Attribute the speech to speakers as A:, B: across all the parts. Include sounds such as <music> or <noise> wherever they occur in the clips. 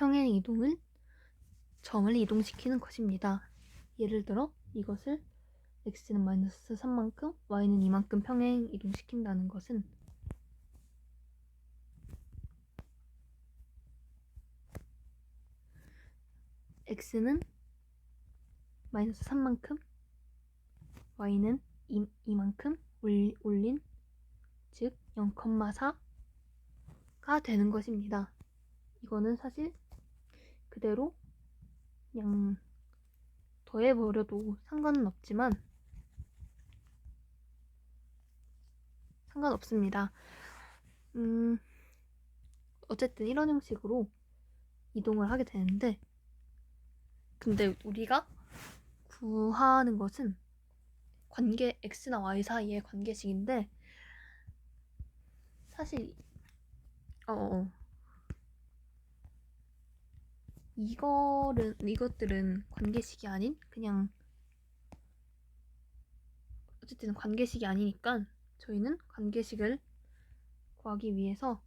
A: 평행 이동을 점을 이동시키는 것입니다. 예를 들어 이것을 x는 마이너스 3만큼, y는 2만큼 평행 이동시킨다는 것은 x는 마이너스 3만큼, y는 2, 2만큼 올린 즉 0,4가 되는 것입니다. 이거는 사실 그대로 그냥 더해버려도 상관은 없지만 상관없습니다. 음, 어쨌든 이런 형식으로 이동을 하게 되는데 근데 우리가 구하는 것은 관계 x나 y 사이의 관계식인데 사실 어, 어 이거는 이것들은 관계식이 아닌? 그냥 어쨌든 관계식이 아니니까 저희는 관계식을 구하기 위해서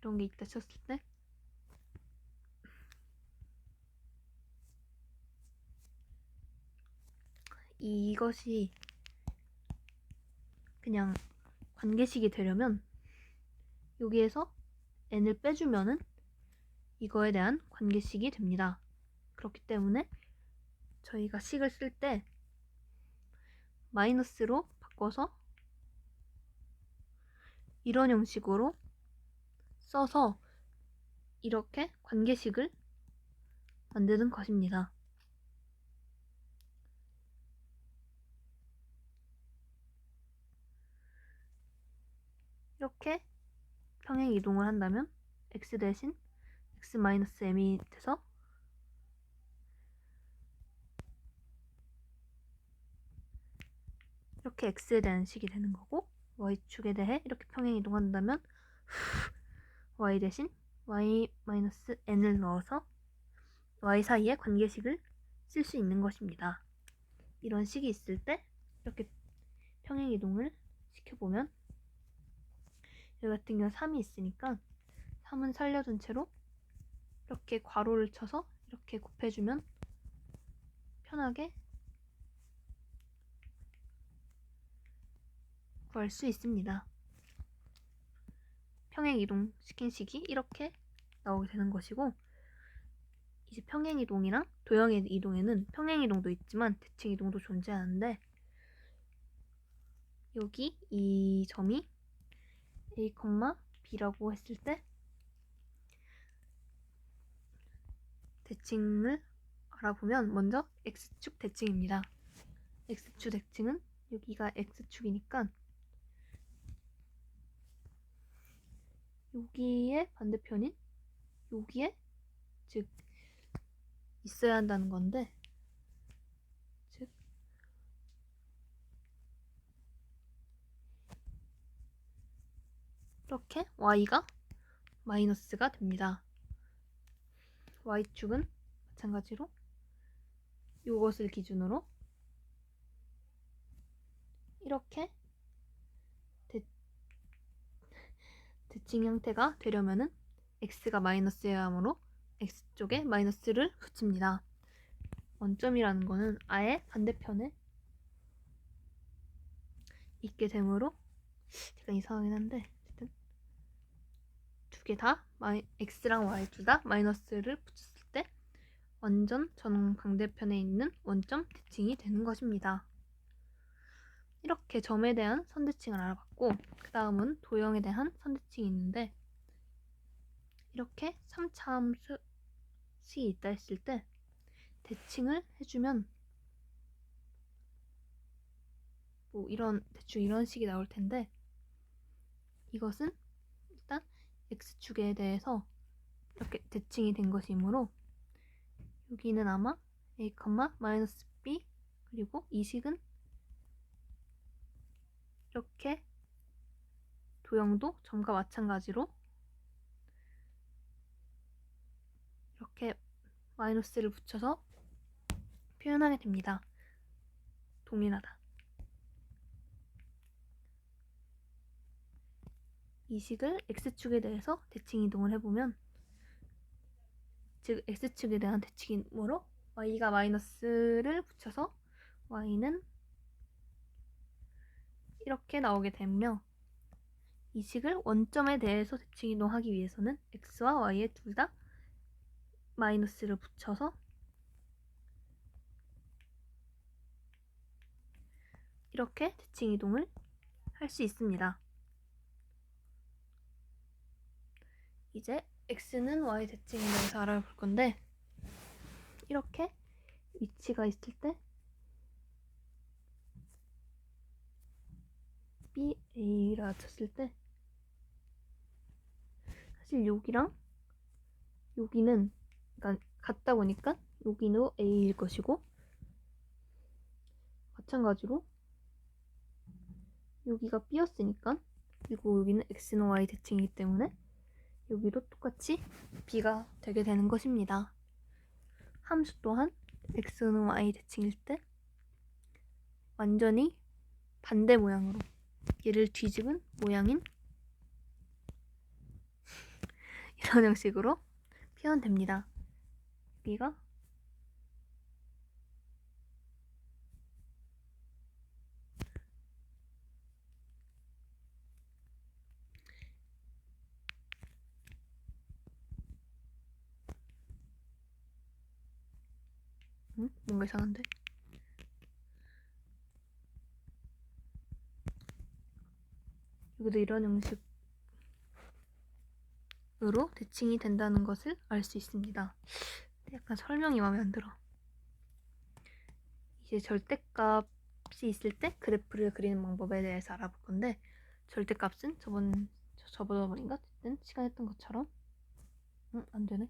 A: 이런 게 있다 쳤을 때? 이것이 그냥 관계식이 되려면 여기에서 n을 빼주면은 이거에 대한 관계식이 됩니다. 그렇기 때문에 저희가 식을 쓸 때 마이너스로 바꿔서 이런 형식으로 써서 이렇게 관계식을 만드는 것입니다. 이렇게 평행 이동을 한다면 x 대신 x-m이 돼서 이렇게 x에 대한 식이 되는 거고 y축에 대해 이렇게 평행 이동한다면 <laughs> y 대신 y-n을 넣어서 y 사이의 관계식을 쓸 수 있는 것입니다. 이런 식이 있을 때 이렇게 평행 이동을 시켜보면 여기 같은 경우 3이 있으니까 3은 살려둔 채로 이렇게 괄호를 쳐서 이렇게 곱해주면 편하게 구할 수 있습니다. 평행 이동 시킨 식이 이렇게 나오게 되는 것이고 이제 평행 이동이랑 도형 이동에는 평행 이동도 있지만 대칭 이동도 존재하는데 여기 이 점이 a, b라고 했을 때 대칭을 알아보면 먼저 x축 대칭입니다. x축 대칭은 여기가 x축이니까 여기에 반대편인 여기에 즉 있어야 한다는 건데 즉 이렇게 y가 마이너스가 됩니다. y축은 마찬가지로 이것을 기준으로 이렇게 대, 대칭 형태가 되려면은 x가 마이너스여야 하므로 x쪽에 마이너스를 붙입니다. 원점이라는 거는 아예 반대편에 있게 되므로 제가 이상하긴 한데 두 개 다 x랑 y 둘 다 마이너스를 붙였을 때 완전 전방대편에 있는 원점 대칭이 되는 것입니다. 이렇게 점에 대한 선대칭을 알아봤고 그 다음은 도형에 대한 선대칭이 있는데 이렇게 3차 함수식이 있다 했을 때 대칭을 해주면 뭐 이런 대충 이런 식이 나올 텐데 이것은 x축에 대해서 이렇게 대칭이 된 것이므로 여기는 아마 a, 마이너스 b 그리고 이 식은 이렇게 도형도 점과 마찬가지로 이렇게 마이너스를 붙여서 표현하게 됩니다. 동일하다. 이 식을 x축에 대해서 대칭 이동을 해보면 즉 x축에 대한 대칭 이동으로 y가 마이너스를 붙여서 y는 이렇게 나오게 되며 이 식을 원점에 대해서 대칭 이동하기 위해서는 x와 y에 둘 다 마이너스를 붙여서 이렇게 대칭 이동을 할 수 있습니다. 이제 x는 y 대칭에 대해서 알아볼 건데 이렇게 위치가 있을 때 BA라 쳤을 때 사실 여기랑 여기는 그러니까 같다 보니까 여기는 A일 것이고 마찬가지로 여기가 B였으니까 그리고 여기는 X는 Y 대칭이기 때문에 여기도 똑같이 B가 되게 되는 것입니다. 함수 또한 X는 Y 대칭일 때 완전히 반대 모양으로 얘를 뒤집은 모양인 <laughs> 이런 형식으로 표현됩니다. 여기가 뭔가 이상한데? 여기도 이런 형식으로 대칭이 된다는 것을 알 수 있습니다. 약간 설명이 마음에 안 들어. 이제 절대값이 있을 때 그래프를 그리는 방법에 대해서 알아볼 건데 절대값은 저번 저- 저번인가 어쨌든 시간 했던 것처럼 응, 안 되네.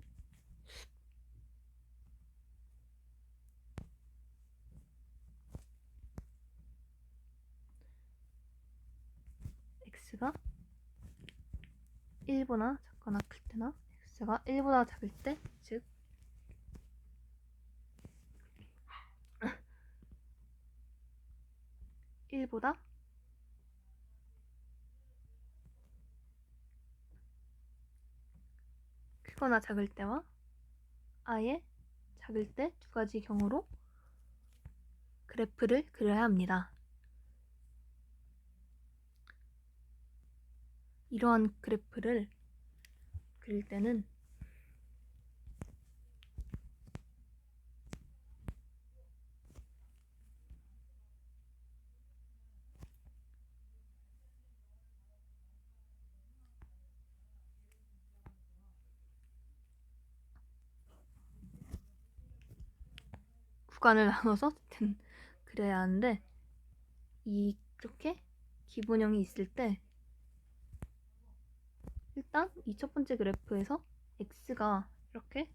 A: X가 1보다 작거나 클 때나 x가 1보다 작을 때, 즉 <laughs> 1보다 크거나 작을 때와 아예 작을 때 두 가지 경우로 그래프를 그려야 합니다. 이러한 그래프를 그릴 때는 구간을 나눠서 <laughs> 그려야 하는데 이렇게 기본형이 있을 때 일단 이 첫 번째 그래프에서 x가 이렇게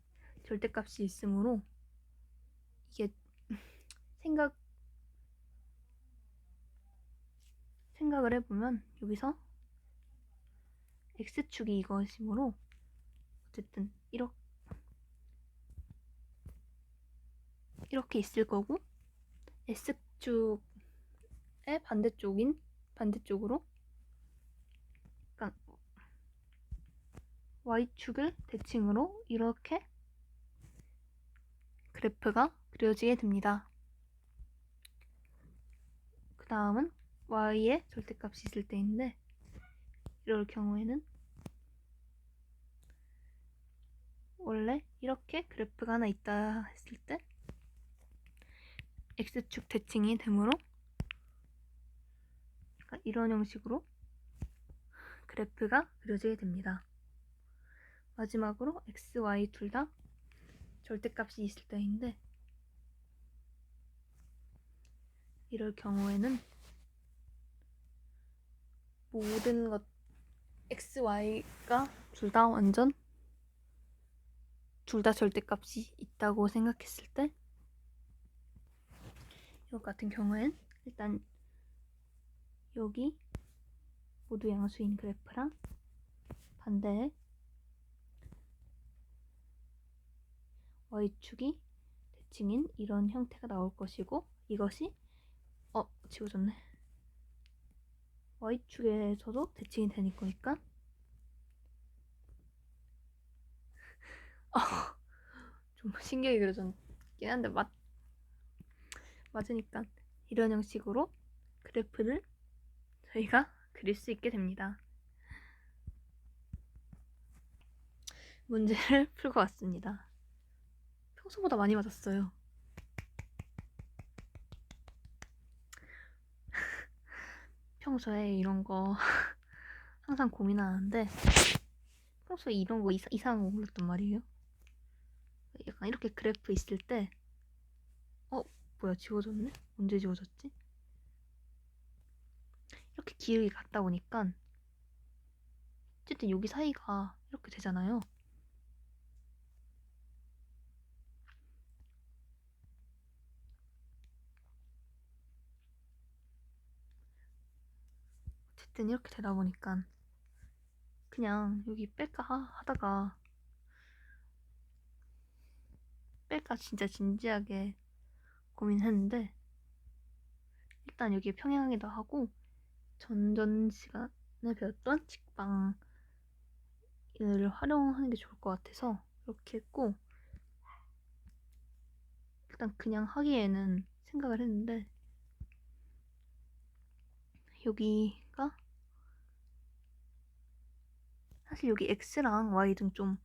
A: 절대값이 있으므로 이게 <laughs> 생각 생각을 해보면 여기서 x축이 이것이므로 어쨌든 이렇게 이렇게 있을 거고 S축의 반대쪽인 반대쪽으로 약간 Y축을 대칭으로 이렇게 그래프가 그려지게 됩니다. 그 다음은 Y의 절대값이 있을 때인데 이럴 경우에는 원래 이렇게 그래프가 하나 있다 했을 때 X축 대칭이 되므로 이런 형식으로 그래프가 그려지게 됩니다. 마지막으로 X, Y 둘 다 절대값이 있을 때인데 이럴 경우에는 모든 것 X, Y가 둘 다 완전 둘 다 절대값이 있다고 생각했을 때 이것 같은 경우엔 일단 여기 모두 양수인 그래프랑 반대에 y축이 대칭인 이런 형태가 나올 것이고 이것이 어 지워졌네 y축에서도 대칭이 되니까 니까 <laughs> 어, 좀 신기하게 그려졌긴 한데 맞 맞으니까 이런 형식으로 그래프를 저희가 그릴 수 있게 됩니다. 문제를 <laughs> 풀고 왔습니다. 평소보다 많이 맞았어요. <laughs> 평소에 이런 거 <laughs> 항상 고민하는데 평소에 이런 거 이사, 이상한 거 몰랐단 말이에요. 약간 이렇게 그래프 있을 때 어? 뭐야 지워졌네? 언제 지워졌지? 이렇게 기울기 같다 보니까 어쨌든 여기 사이가 이렇게 되잖아요. 어쨌든 이렇게 되다 보니까 그냥 여기 뺄까 하다가 뺄까 진짜 진지하게 고민했는데 일단 여기 평양이기도 하고 전전 시간에 배웠던 직방을 활용하는 게 좋을 것 같아서 이렇게 했고 일단 그냥 하기에는 생각을 했는데 여기가 사실 여기 x랑 y 등 좀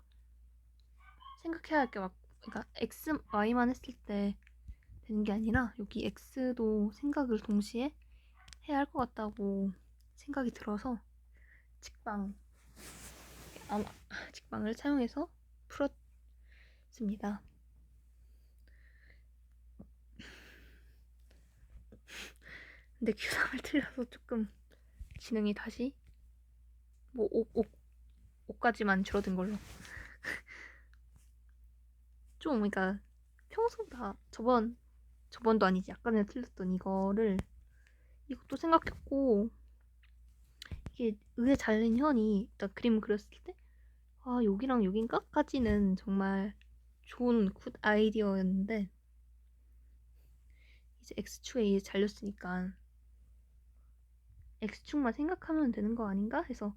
A: 생각해야 할 게 막 그러니까 x, y만 했을 때 되는 게 아니라 여기 x도 생각을 동시에 해야 할 것 같다고 생각이 들어서 직방 아마 직방을 사용해서 풀었습니다. 근데 <laughs> q3을 틀려서 조금 지능이 다시 뭐 5, 5, 5까지만 줄어든 걸로. <laughs> 좀 그러니까 평소보다 저번 저번도 아니지. 전에 틀렸던 이거를 이것도 생각했고 이게 의에 잘린 현이 일단 그림 그렸을 때 아 여기랑 여긴가까지는 정말 좋은 굿 아이디어였는데 이제 x축에 잘렸으니까 x축만 생각하면 되는 거 아닌가 해서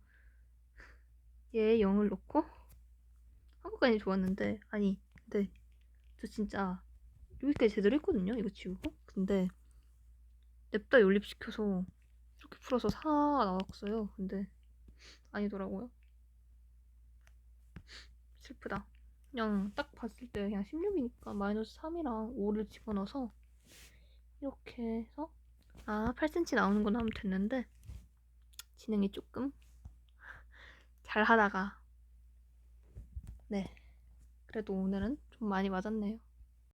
A: 얘 0을 놓고? 한국까지 좋았는데. 아니 근데 저 진짜 여기까지 제대로 했거든요 이거 지우고. 근데 냅다 연립시켜서 이렇게 풀어서 4 나왔어요. 근데 아니더라고요. 슬프다. 그냥 딱 봤을 때 그냥 16이니까 마이너스 3이랑 5를 집어넣어서 이렇게 해서 아 8cm 나오는구나 하면 됐는데 진행이 조금 잘 하다가. 네. 그래도 오늘은 좀 많이 맞았네요